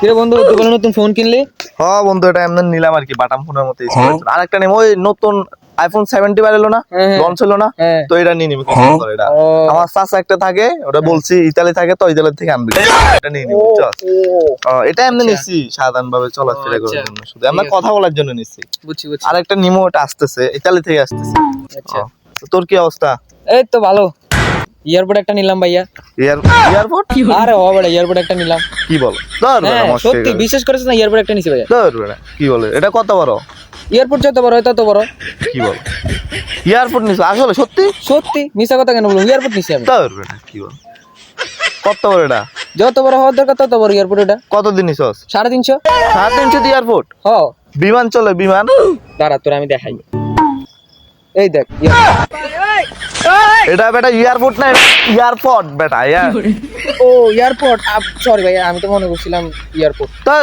কিরে বন্ধু দোকানে নতুন ফোন কিনলি? হ বন্ধু এটা এমন নিলাম আর কি বাটাম ফোনের মতো আর একটা নেম ওই নতুন আইফোন সেভেন্টি বার এলো না। লঞ্চ হলো না। তো এটা নিয়ে নিবি এটা? আমার চাচা একটা থাকে ওটা বলছি ইতালি থাকে তো ইতালি থেকে আনবি। এটা নিয়ে নিবি এটা এমনি। নিচ্ছি সাধারণ ভাবে চলাফেরা করার। জন্য শুধু। আমরা কথা বলার জন্য নিচ্ছি বুঝছি বুঝছি। আর একটা নিমো ওটা আসতেছে ইতালি থেকে আসতেছে। আচ্ছা। তোর কি অবস্থা? এই তো ভালো। ইয়ারপোর্ট একটা নিলাম ভাইয়া। এয়ারপোর্ট আরে ও বড় এয়ারপোর্ট একটা নিলাম। কি বল? বেটা, হ্যাঁ সত্যি বিশেষ করে না এয়ারপোর্ট একটা নিছি ভাইয়া। বেটা, কি বলে? এটা কত বড়? এয়ারপোর্ট যত বড় তত বড়। কি বল? এয়ারপোর্ট নিছ? আসলে সত্যি? সত্যি মিশা কথা কেন বলব? এয়ারপোর্ট নিছি আমি। বেটা, কি বল? কত বড় এটা? যত বড় হওয়ার দরকার তত বড় এয়ারপোর্ট এটা। কত দিন নিছস? সাড়ে তিনশো। সাড়ে তিনশো এয়ারপোর্ট হ। বিমান চলে বিমান? দাঁড়া তোর আমি দেখাই। এই দেখ। এটা বেটা ইয়ারপোর্ট না এয়ারপোর্ট বেটা ইয়ার। ও এয়ারপোর্ট সরি ভাই আমি তো মনে করছিলাম ইয়ারপোর্ট তা